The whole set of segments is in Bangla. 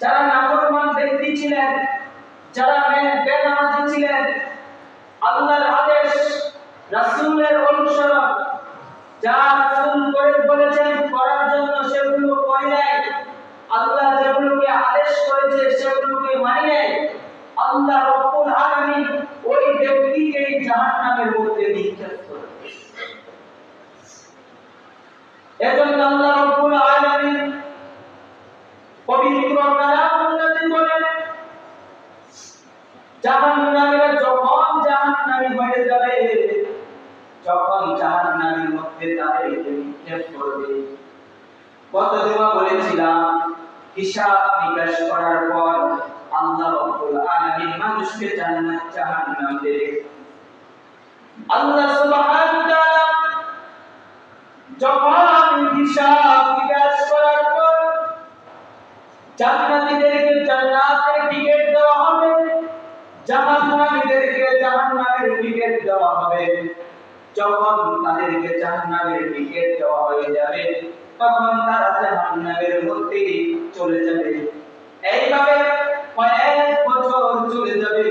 যারা নাফরমান ব্যক্তি ছিলেন, যারা বেনামাজি ছিলেন, আল্লাহর আদেশ, রাসূলের অনুসরণ যা রাসূল করে বলেছেন, করার জন্য সেগুলো করে নেয় আল্লাহ যেগুলোকে আদেশ করেছে সেগুলোকে মানে নেয় আল্লাহ রব্বুল আলামিন ওই ব্যক্তিকে জাহান্নামের মধ্যে নিক্ষেপ করে এজন্য আল্লাহ কত বলেছিলাম, হিসাব নিকাশ করার পর আল্লাহ রব্বুল আলামিন মানুষকে জান্নাত জাহান্নাম দেবে আল্লাহ তাআলা যখন হিসাব নিকাশ করার পর জান্নাতীদেরকে জান্নাতের টিকিট দেওয়া হবে, জাহান্নামীদেরকে জাহান্নামের টিকিট দেওয়া হবে। যখন তাদেরকে জাহান্নামের টিকিট দেওয়া হয়ে যাবে, তখন তারা জাহান্নামের মধ্যে চলে যাবে। এইভাবে কয়েক বছর চলে যাবে।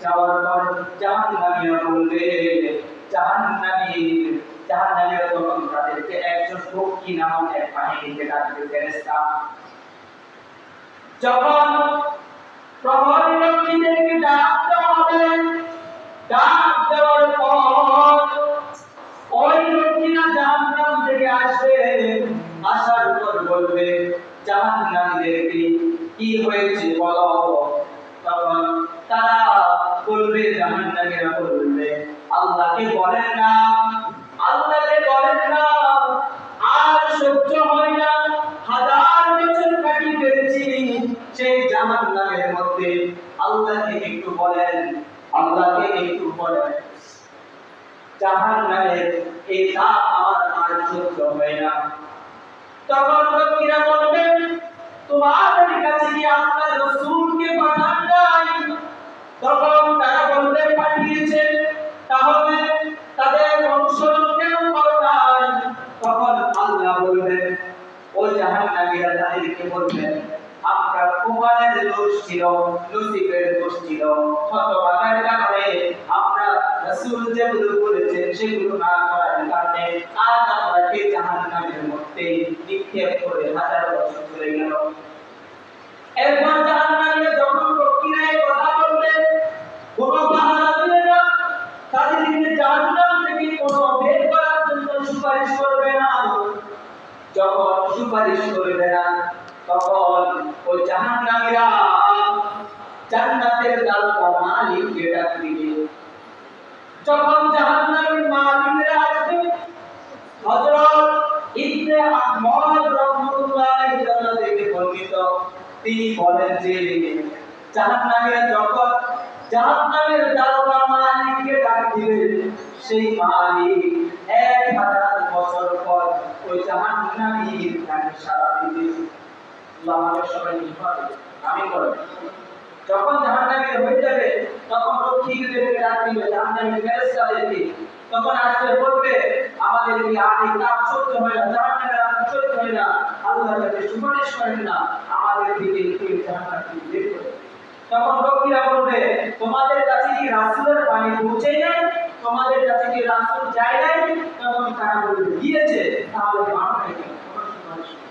যাওয়ার পর জাহান্নামীরা বলবে, জাহান্নামী জাহান্নামীরা তখন তাদেরকে একজন রক্ষী নামক এক বাহিনীকে ডাকবে ফেরেশতা। যখন প্রহরী রক্ষীদেরকে ডাক দেওয়া হবে, ডাক দেওয়ার পর জাহান্নামীদেরকে কি হয়েছে বলো? তখন তারা বলবে, জাহান্নামীরা বলবে, আল্লাহকে বলেন না, আল্লাহকে বলেন না। আর সহ্য হয় না। হাজার বছর কাটিয়ে ফেলেছি। সেই জাহান্নামের মধ্যে আল্লাহকে একটু বলেন, আল্লাহকে একটু বলেন। জাহান্নামের এই তাপ আমার আর সহ্য হয় না। তখন লোকেরা বলবে, তোমাদের কাছে কি আল্লাহ রসুলকে পাঠান নাই? তখন তারা বলবে পাঠিয়েছেন তাহলে তাদের অনুসরণ কেন করো নাই? তখন আল্লাহ বলবেন ও জাহান্নামীরা তাদেরকে বলবেন কুমারের দোষ ছিল নসিবের দোষ ছিল হতভাগার কারণে আমরা রাসূল যেগুলো বলেছেন, সেগুলো না করার কারণে আজ আমাকে জাহান্নামের মধ্যে নিক্ষেপ করে হাজার বছর চলে গেল। এরপর জাহান্নামীরা যখন প্রক্রিয়া এই কথা বলবে কোনো পাহারা দিবে না তাদেরকে জাহান্নাম থেকে কোনো বের করার জন্য সুপারিশ করবে না। যখন সুপারিশ করবে না, তখন ওই জাহান্নামীরা জান্নাতের দালকা মালিককে ডাক দিবে যখন জাহান্নামের মালিকরা আসবে, হযরত ইবনে আহমদ রাহমাতুল্লাহি থেকে বর্ণিত। তিনি বলেন যে, জাহান্নামীরা যখন জাহান্নামের দারোগা মালিককে ডাক দিবে, সেই মালিক এক হাজার বছর পর ওই জাহান্নামীর ডাকে সাড়া দিবে। যখন হয়ে যাবে, তখন রক্ষীদেরকে তখন আসবে, বলবে আমাদের কি হয় না হয় না। আল্লাহ যাতে সুপারিশ করেন না, আমাদের দিকে তখন বলবে, তোমাদের কাছে কি রাসূলের বাণী পৌঁছে নাই? তোমাদের কাছে কি রাসূল যায় নাই? তখন তারা বলবে, গিয়েছে, তাহলে কেন কোনো সুপারিশ নেই।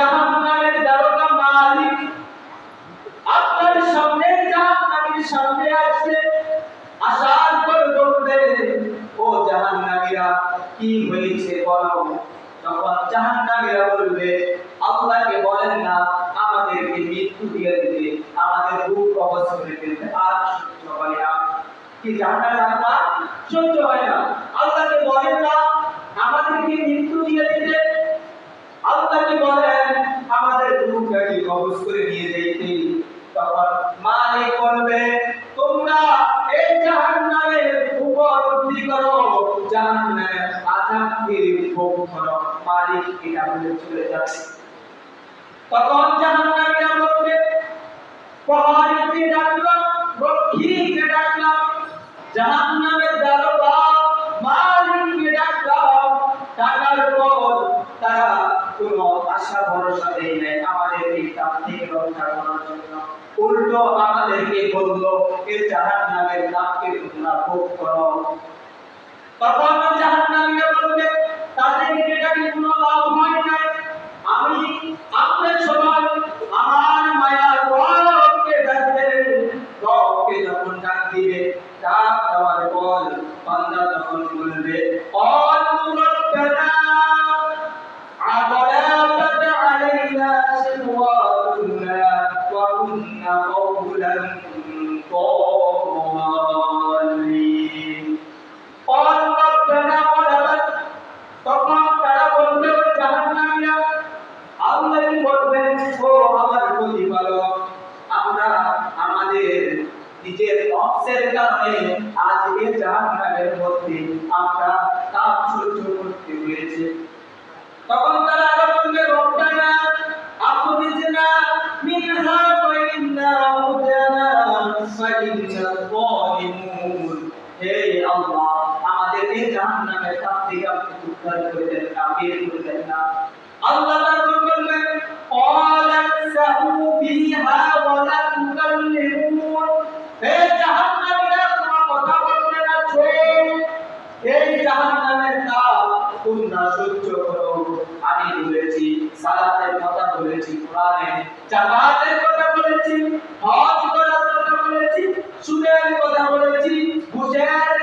জাহান্নামের দারোগা মালিক। আপনার সামনে, জাহান্নামের সামনে আসবে। আসার পর বলবে, ও জাহান্নামীরা, কি হয়েছে বলো? তখন জাহান্নামীরা বলবে, আল্লাহকে বলেন না, আমাদেরকে মৃত্যু দিয়ে দিবে, আমাদের বুক কবজ করে ফেলবে আর সহ্য হয় না। কি জাহান্নামের সহ্য হয় না। আল্লাহকে বলেন না তখন জাহান্নামীরা বলবে প্রহরীকে ডাকলাম রক্ষীকে ডাকলাম জাহান্নামের দারোগা মালিককে ডাকলাম। টাকার পর তারা কোনো আশা, ভরসা দেয় নাই। আমাদের এই থেকে রক্ষা করার জন্য। উল্টো আমাদেরকে বলল, এ জাহান্নামের নামকে তোমরা ভোগ করো। তখন জাহান্নামীরা বলবে তাদেরকে ডাকি কোনো লাভ হয় না আমি अपने समाज अमान माया गौरव के दर्जे गौरव के दफन कर दिए चार दवा कॉल पंद्रह दफन कुल में और আমরা আমাদের নিজের নফসের কারণে আজ এই জাহান্নামের মধ্যে আমরা তাপ সহ্য করতে হয়েছে। তখন তারা আরও বলবে, রব্বানা আখরিজনা মিনহা ওয়া ইন্না উদানা ফাইন্না যালিমুন হে আল্লাহ, আমাদের এই জাহান্নামের তাপ থেকে আপনি উদ্ধার করে দেন না করে দেন না। আল্লাহ তারপর জাকাতের কথা বলেছি, হজ করার কথা বলেছি, সুদের কথা বলেছি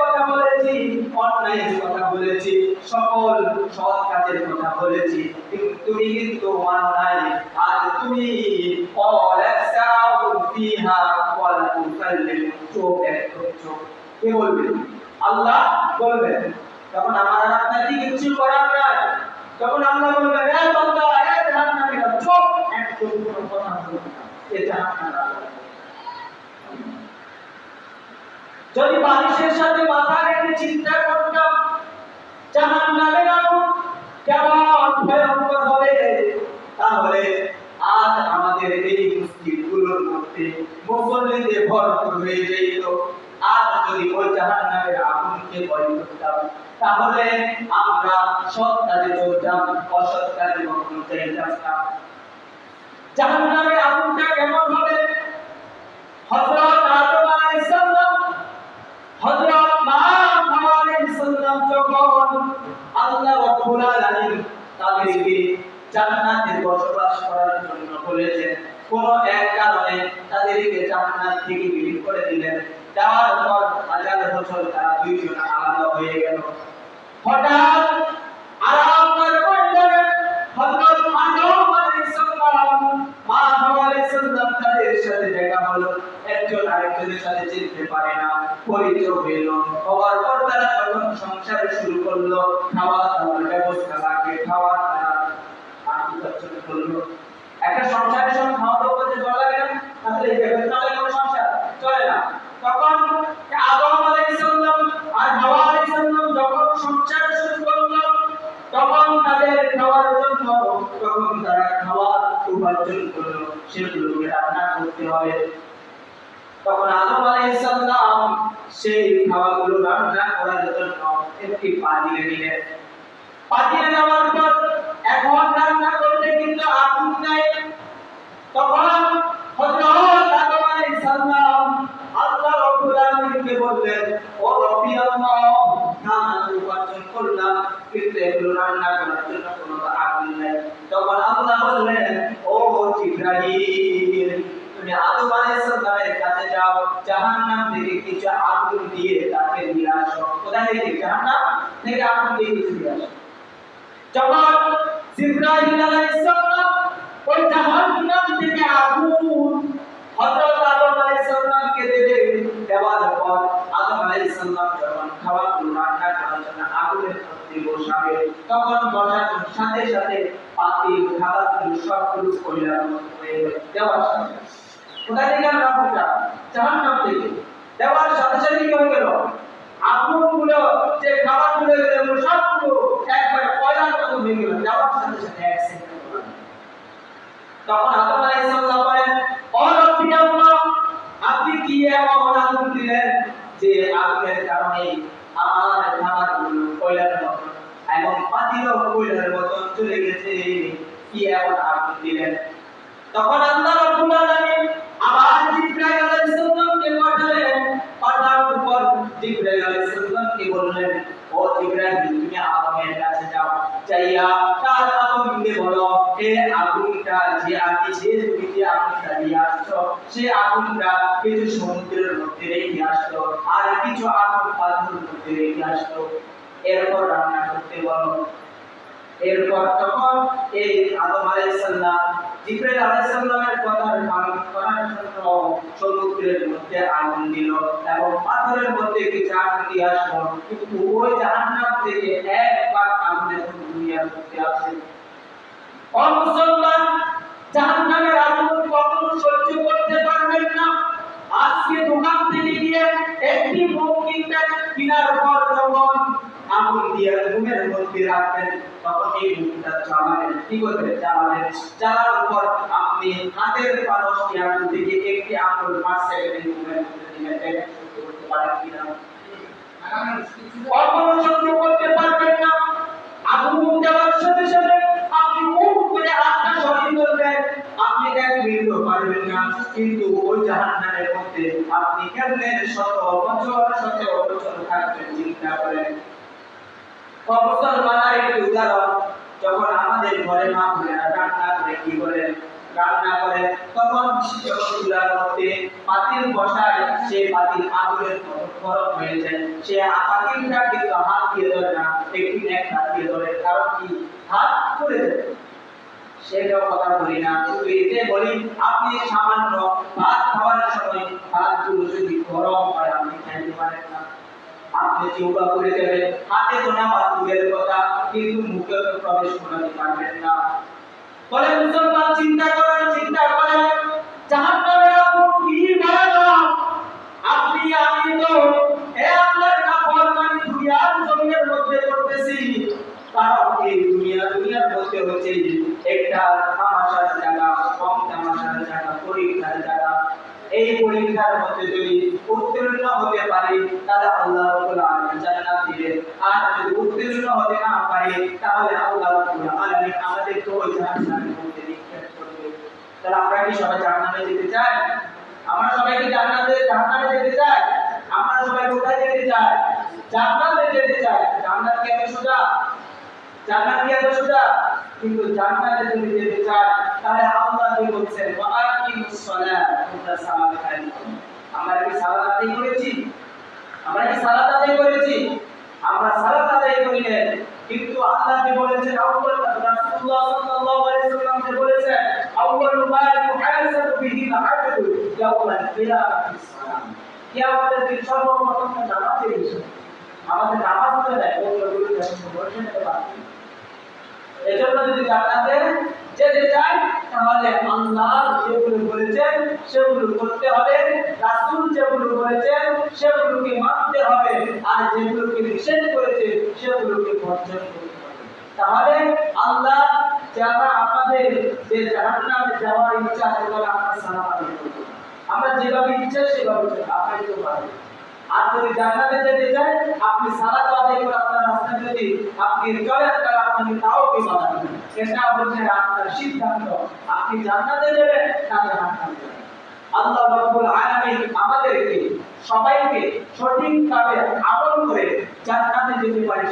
কথা বলেছি, অন্যায়ের কথা বলেছি, সকল সৎ কাজের কথা বলেছি। কিন্তু তুমি কিন্তু নাই। আজ তুমি বলবে? আল্লাহ বলবেন তখন আমার আর আপনার কি কিছু করার নাই? তখন আল্লাহ বলবেন চুপ যদি বালিশের সাথে মাথা রেখে চিন্তা করতাম, জাহান্নামের আগুন কেমন ভয়ঙ্কর হবে, তাহলে আজ আমাদের এই মুসলিমগুলোর মধ্যে মুসল্লিদের ভরপুর হয়ে যেত। আজ যদি ওই জাহান্নামের আগুনকে ভয় করতাম, তাহলে আমরা সৎ কাজে চলতাম অসৎ কাজে কখনো চাইতাম না জাহান্নামের হলো, একজন আরেকজনের সাথে চিনতে পারে না, পরিচয় হইল হওয়ার পর তারা যখন সংসার শুরু করল, খাওয়া দাওয়ার ব্যবস্থা লাগে খাওয়া তারা আত্মীয় করল। একটা সংসারের সঙ্গে খাওয়া দাওয়া করতে জল লাগে না, তাহলে এই ব্যবস্থা কোনো সংসার চলে না। তখন আদম আলাইহিস সালাম আর হাওয়া আলাইহিস সালাম যখন সংসার শুরু করল, তখন তাদের খাওয়ার জন্য তখন তারা খাওয়ার উপার্জন করল সেগুলোকে রান্না করতে হবে তখন আদম আলাইহিস সেই খাওয়াগুলো রান্না করার জন্য একটি পাতিলে নিলেন পাতিলে নেওয়ার পর এখন রান্না করতে কিন্তু আগুন নাই তখন হযরত আদম আলাইহিস আল্লাহ রাব্বুল আলামিনকে বললেন ও রব্বি আল্লাহ খানা উপার্জন করলাম কিন্তু এগুলো রান্না করার জন্য কোনো আগুন নাই তখন আল্লাহ বললেন ও জিব্রাইল তুমি আদম আলাইহিস সালামের কাছে যাও জাহান্নাম থেকে কিছু আগুন দিয়ে তাকে নিয়ে আসো কোথায় থেকে জাহান্নাম থেকে আগুন দিয়ে কিছু নিয়ে আসো যখন জিব্রাইল আলাইহিস সালাম ওই জাহান্নাম থেকে আগুন হযরত আদম আলাইহিস সালামকে দেবে দেওয়ার পর আদম তখন বসানোর সাথে দেওয়ার সাথে দেওয়ার সাথে কি হয়ে গেল। আগুনগুলো, যে খাবারগুলো এগুলো সবগুলো একবার পয়লার মতো হয়ে গেল যাওয়ার সাথে সাথে এক তখন আদম আলাইহিস সালাম বলেন আল্লাহ, আপনি কি এমন আগুন দিলেন? যে আগুনের কারণে আমার খাবারগুলো কয়লার মতো এবং পাতিলও কয়লার মতো চলে গেছে, কি এমন আগুন দিলেন? তখন আল্লাহ রাব্বুল আলামিন আবার জিবরাইল আলাইহিস সালামকে পাঠালেন। পাঠানোর পর জিবরাইল আলাইহিস সালামকে বললেন, ও জিবরাইল, তুমি আদমের কাছে যাও। যাইয়া তার আদমকে বলো এই আগুনটা, যে আমি যে জমিতে আগুনটা দিয়ে আসছো সে আগুনটা কিছু সমুদ্রের মধ্যে রেখে আসতো, আর কিছু আগুন পাথরের মধ্যে রেখে আসতো। এরপর রান্না করতে বলো। এরপর তখন এই আদম আলাইহিস সালাম জিব্রাইল আলাইহিস সালামের কথার পালন করার জন্য সমুদ্রের মধ্যে আগুন দিল এবং পাথরের মধ্যে কিছু আগুন দিয়ে আসলো। কিন্তু ওই জাহান্নাম থেকে এক পাক আগুন এখন দুনিয়ার মধ্যে ও জাহান্নামের আগুন কখনো সহ্য করতে পারবেন না। আজকে দোকান থেকে গিয়ে একটি কিনবেন কিনার পর যখন আগুন দিয়ে মধ্যে রাখবেন, তখন এই কি আপনি হাতের আঙুল থেকে একটি মধ্যে দিবেন করতে পারেন কিনা? কখনো সহ্য করতে পারবেন না। আগুন দেওয়ার সাথে আপনি শত বছর শত বছর থাকবেন চিন্তা করেন অবসর বানার একটি উদাহরণ। যখন আমাদের ঘরে মা বোনেরা রান্না করে, কি করেন রান্না করে, তখন চুলার মধ্যে পাতিল বসায়, সে পাতিল আগুনের মতো হয়ে যায়। সে পাতিলটা কিন্তু হাত দিয়ে ধরে না একটি এক হাত দিয়ে ধরে। কারণ কি? হাত পড়ে যায়। সেটাও কথা বলি না। কিন্তু এতে বলি, আপনি সামান্য ভাত খাওয়ার সময় ভাতগুলো যদি গরম হয়, আপনি খাইতে পারেন না। আপনি চৌকা করে যাবেন, হাতে গোনা বা দূরের কথা, কিন্তু মুখে প্রবেশ করাতে পারবেন না। ফলে মুসলমান চিন্তা করেন চিন্তা করেন, জাহান্নামের জান্নাত কি এত সোজা কিন্তু জান্নাতে যদি যেতে চাই তাহলে আল্লাহ কি বলছেন? ওয়া আকিমুস সালাত সালাত কায়েম আমরা কি সালাত আদায় করেছি? আমরা কি সালাত আদায় করেছি? আমরা সালাত আদায় করি না কিন্তু আল্লাহ কি বলেছেন? আউয়াল রাসূলুল্লাহ সাল্লাল্লাহু আলাইহি ওয়াসাল্লাম যে বলেছেন, আউয়াল মা ইউহাসাবু বিহি আল-'abdu ইয়াওমাল কিয়ামতের দিন সর্বপ্রথম নামাজের বিষয় আমাদের নামাজ হতে দেয় ওগুলো বসে নিতে পারবে এজন্য যদি জান্নাতে যেতে চাই তাহলে আল্লাহ যেগুলো বলেছেন, সেগুলো করতে হবে, রাসূল যেগুলো বলেছেন, সেগুলোকে মানতে হবে, আর যেগুলোকে নিষেধ করেছে, সেগুলোকে তাহলে আল্লাহ যারা আমাদের যে জাহান্নামে যাওয়ার ইচ্ছা তাহলে আমরা সালাম আমরা যেভাবে ইচ্ছা, সেভাবে আপনার তো পারবেন আর যদি জান্নাতে যেতে আপনি সালাত আদায় করে আপনার রাস্তা যদি আপনি তাও কি সেটা হচ্ছে আপনার সিদ্ধান্ত। আপনি জান্নাতে যাবেন তাহলে আল্লাহ রাব্বুল আলামিন আমাদেরকে সবাইকে সঠিকভাবে আমল করে জান্নাতে যেতে পারে